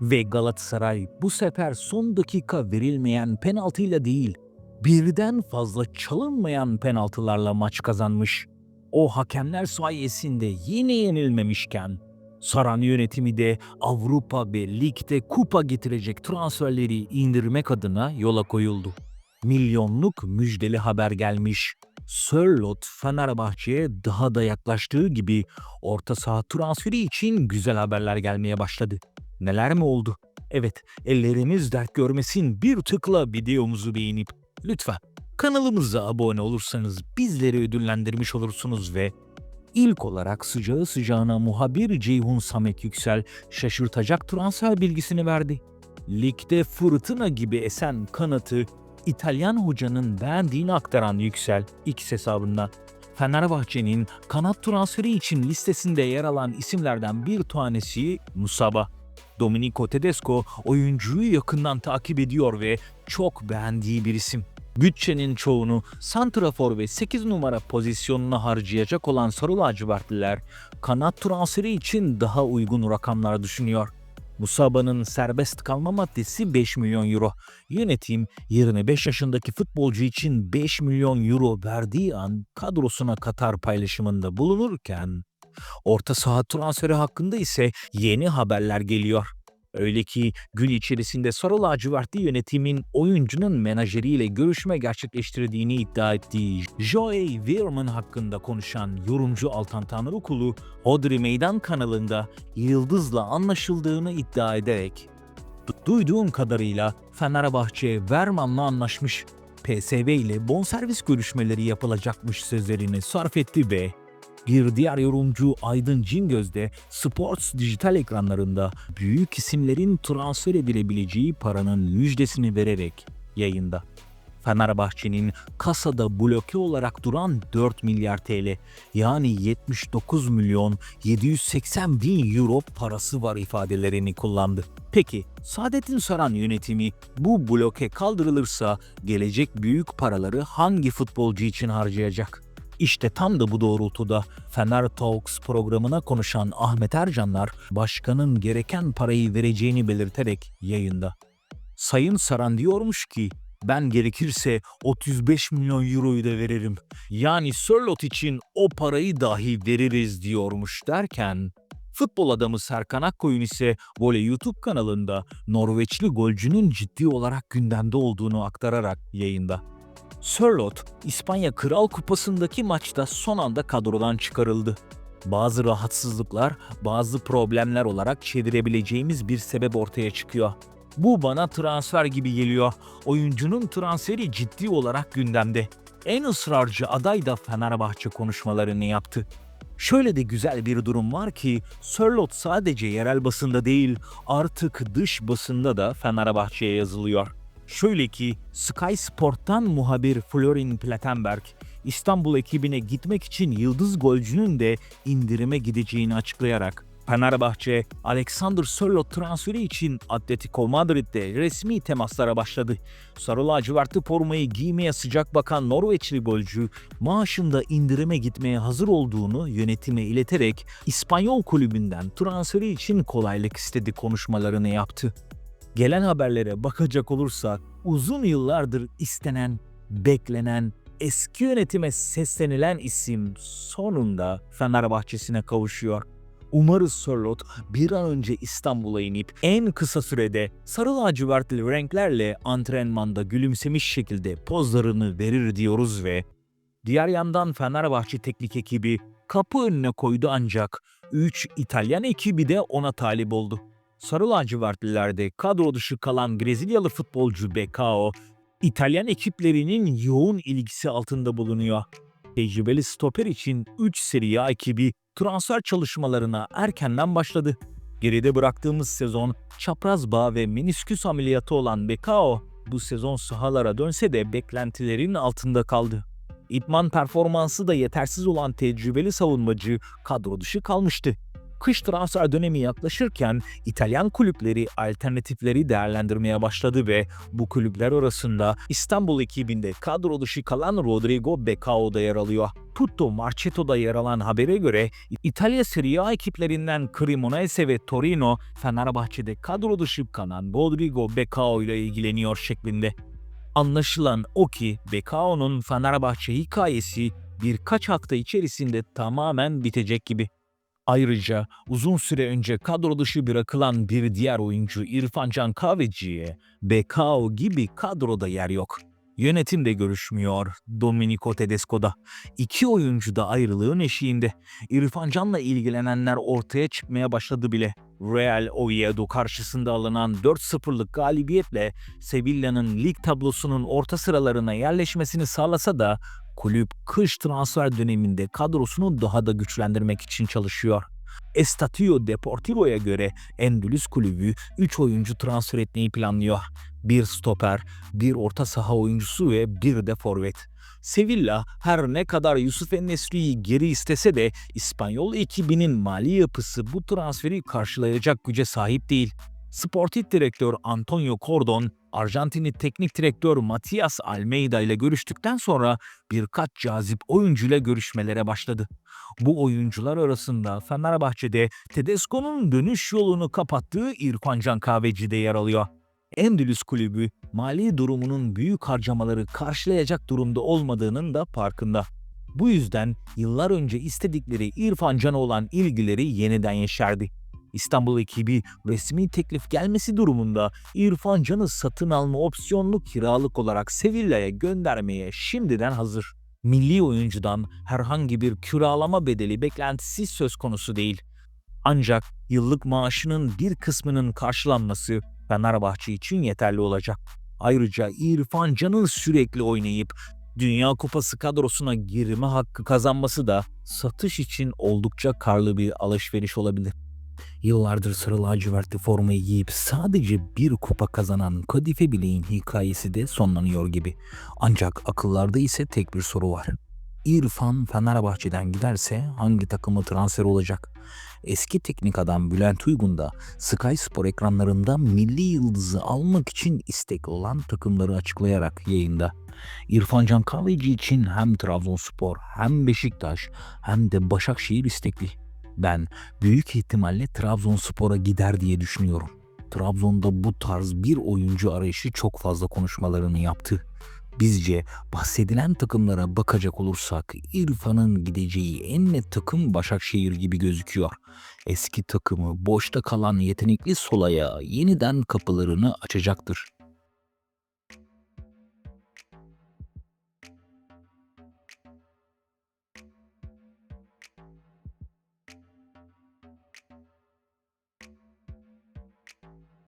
Ve Galatasaray bu sefer son dakika verilmeyen penaltıyla değil, birden fazla çalınmayan penaltılarla maç kazanmış. O hakemler sayesinde yine yenilmemişken, Saran yönetimi de Avrupa ve Lig'de kupa getirecek transferleri indirmek adına yola koyuldu. Milyonluk müjdeli haber gelmiş. Sörlot Fenerbahçe'ye daha da yaklaştığı gibi orta saha transferi için güzel haberler gelmeye başladı. Neler mi oldu? Evet, ellerimiz dert görmesin bir tıkla videomuzu beğenip lütfen kanalımıza abone olursanız bizleri ödüllendirmiş olursunuz ve ilk olarak sıcağı sıcağına muhabir Ceyhun Samet Yüksel şaşırtacak transfer bilgisini verdi. Ligde fırtına gibi esen kanatı İtalyan hocanın beğendiğini aktaran Yüksel X hesabından Fenerbahçe'nin kanat transferi için listesinde yer alan isimlerden bir tanesi Musaba. Domenico Tedesco oyuncuyu yakından takip ediyor ve çok beğendiği bir isim. Bütçenin çoğunu santrafor ve 8 numara pozisyonuna harcayacak olan Sarı lacivertliler kanat transferi için daha uygun rakamlar düşünüyor. Musaba'nın serbest kalma maddesi 5 milyon euro. Yönetim 25 yaşındaki futbolcu için 5 milyon euro verdiği an kadrosuna Katar paylaşımında bulunurken orta saha transferi hakkında ise yeni haberler geliyor. Öyle ki gün içerisinde Sarı lacivertli yönetimin oyuncunun menajeriyle görüşme gerçekleştirdiğini iddia ettiği Joey Weirman hakkında konuşan yorumcu Altan Tanrıkulu, Hodri Meydan kanalında Yıldız'la anlaşıldığını iddia ederek "Du- Duyduğum kadarıyla Fenerbahçe Verman'la anlaşmış. PSV ile bonservis görüşmeleri yapılacakmış sözlerini sarf etti ve bir diğer yorumcu Aydın Cingöz de Sports dijital ekranlarında büyük isimlerin transfer edilebileceği paranın müjdesini vererek yayında. Fenerbahçe'nin kasada bloke olarak duran 4 milyar TL yani 79 milyon 780 bin euro parası var ifadelerini kullandı. Peki Saadettin Saran yönetimi bu bloke kaldırılırsa gelecek büyük paraları hangi futbolcu için harcayacak? İşte tam da bu doğrultuda Fener Talks programına konuşan Ahmet Ercanlar başkanın gereken parayı vereceğini belirterek yayında. Sayın Saran diyormuş ki ben gerekirse 35 milyon euroyu da veririm. Yani Sörlot için o parayı dahi veririz diyormuş derken Futbol adamı Serkan Akkoyun ise Voley YouTube kanalında Norveçli golcünün ciddi olarak gündemde olduğunu aktararak yayında. Sörlot, İspanya Kral Kupası'ndaki maçta son anda kadrodan çıkarıldı. Bazı rahatsızlıklar, bazı problemler olarak çevirebileceğimiz bir sebep ortaya çıkıyor. Bu bana transfer gibi geliyor. Oyuncunun transferi ciddi olarak gündemde. En ısrarcı aday da Fenerbahçe konuşmalarını yaptı. Şöyle de güzel bir durum var ki Sörlot sadece yerel basında değil artık dış basında da Fenerbahçe'ye yazılıyor. Şöyle ki Sky Sport'tan muhabir Florin Platenberg İstanbul ekibine gitmek için yıldız golcünün de indirime gideceğini açıklayarak Fenerbahçe, Alexander Sörloth transferi için Atletico Madrid'de resmi temaslara başladı. Sarı lacivertli formayı giymeye sıcak bakan Norveçli golcü maaşında indirime gitmeye hazır olduğunu yönetime ileterek İspanyol kulübünden transferi için kolaylık istedi konuşmalarını yaptı. Gelen haberlere bakacak olursak uzun yıllardır istenen, beklenen, eski yönetime seslenilen isim sonunda Fenerbahçe'sine kavuşuyor. Umarız Sörlot bir an önce İstanbul'a inip en kısa sürede sarı lacivertli renklerle antrenmanda gülümsemiş şekilde pozlarını verir diyoruz ve diğer yandan Fenerbahçe teknik ekibi kapı önüne koydu ancak 3 İtalyan ekibi de ona talip oldu. Sarı lacivertlilerde kadro dışı kalan Brezilyalı futbolcu Becao, İtalyan ekiplerinin yoğun ilgisi altında bulunuyor. Tecrübeli stoper için 3 Serie A ekibi transfer çalışmalarına erkenden başladı. Geride bıraktığımız sezon çapraz bağ ve menisküs ameliyatı olan Becao bu sezon sahalara dönse de beklentilerin altında kaldı. İdman performansı da yetersiz olan tecrübeli savunmacı kadro dışı kalmıştı. Kış transfer dönemi yaklaşırken İtalyan kulüpleri alternatifleri değerlendirmeye başladı ve bu kulüpler arasında İstanbul ekibinde kadro dışı kalan Rodrigo Becao da yer alıyor. Tutto Marceto'da yer alan habere göre İtalya Serie A ekiplerinden Cremonese ve Torino Fenerbahçe'de kadro dışı kalan Rodrigo Becao ile ilgileniyor şeklinde. Anlaşılan o ki Bekao'nun Fenerbahçe hikayesi birkaç hafta içerisinde tamamen bitecek gibi. Ayrıca uzun süre önce kadro dışı bırakılan bir diğer oyuncu İrfan Can Kahveci'ye Bekao gibi kadroda yer yok. Yönetim de görüşmüyor Domenico Tedesco'da. İki oyuncu da ayrılığın eşiğinde. İrfan Can'la ilgilenenler ortaya çıkmaya başladı bile. Real Oviedo karşısında alınan 4-0'lık galibiyetle Sevilla'nın lig tablosunun orta sıralarına yerleşmesini sağlasa da kulüp kış transfer döneminde kadrosunu daha da güçlendirmek için çalışıyor. Estadio Deportivo'ya göre Endülüs kulübü 3 oyuncu transfer etmeyi planlıyor. Bir stoper, bir orta saha oyuncusu ve bir de forvet. Sevilla her ne kadar Yusuf Ennesri'yi geri istese de İspanyol ekibinin mali yapısı bu transferi karşılayacak güce sahip değil. Sportif direktör Antonio Cordon, Arjantinli teknik direktör Matias Almeida ile görüştükten sonra birkaç cazip oyuncuyla görüşmelere başladı. Bu oyuncular arasında Fenerbahçe'de Tedesco'nun dönüş yolunu kapattığı İrfan Can Kahveci de yer alıyor. Endülüs kulübü mali durumunun büyük harcamaları karşılayacak durumda olmadığının da farkında. Bu yüzden yıllar önce istedikleri İrfan Can'a olan ilgileri yeniden yeşerdi. İstanbul ekibi resmi teklif gelmesi durumunda İrfan Can'ı satın alma opsiyonlu kiralık olarak Sevilla'ya göndermeye şimdiden hazır. Milli oyuncudan herhangi bir kiralama bedeli beklentisi söz konusu değil. Ancak yıllık maaşının bir kısmının karşılanması Fenerbahçe için yeterli olacak. Ayrıca İrfan Can'ın sürekli oynayıp Dünya Kupası kadrosuna girme hakkı kazanması da satış için oldukça karlı bir alışveriş olabilir. Yıllardır sarı lacivertli formayı giyip sadece bir kupa kazanan Kadife Bilek'in hikayesi de sonlanıyor gibi. Ancak akıllarda ise tek bir soru var. İrfan Fenerbahçe'den giderse hangi takıma transfer olacak? Eski teknik adam Bülent Uygun da Sky Spor ekranlarında milli yıldızı almak için istekli olan takımları açıklayarak yayında. İrfan Can Kahveci için hem Trabzonspor hem Beşiktaş hem de Başakşehir istekli. Ben büyük ihtimalle Trabzonspor'a gider diye düşünüyorum. Trabzon'da bu tarz bir oyuncu arayışı çok fazla konuşmalarını yaptı. Bizce bahsedilen takımlara bakacak olursak İrfan'ın gideceği en net takım Başakşehir gibi gözüküyor. Eski takımı boşta kalan yetenekli solaya yeniden kapılarını açacaktır.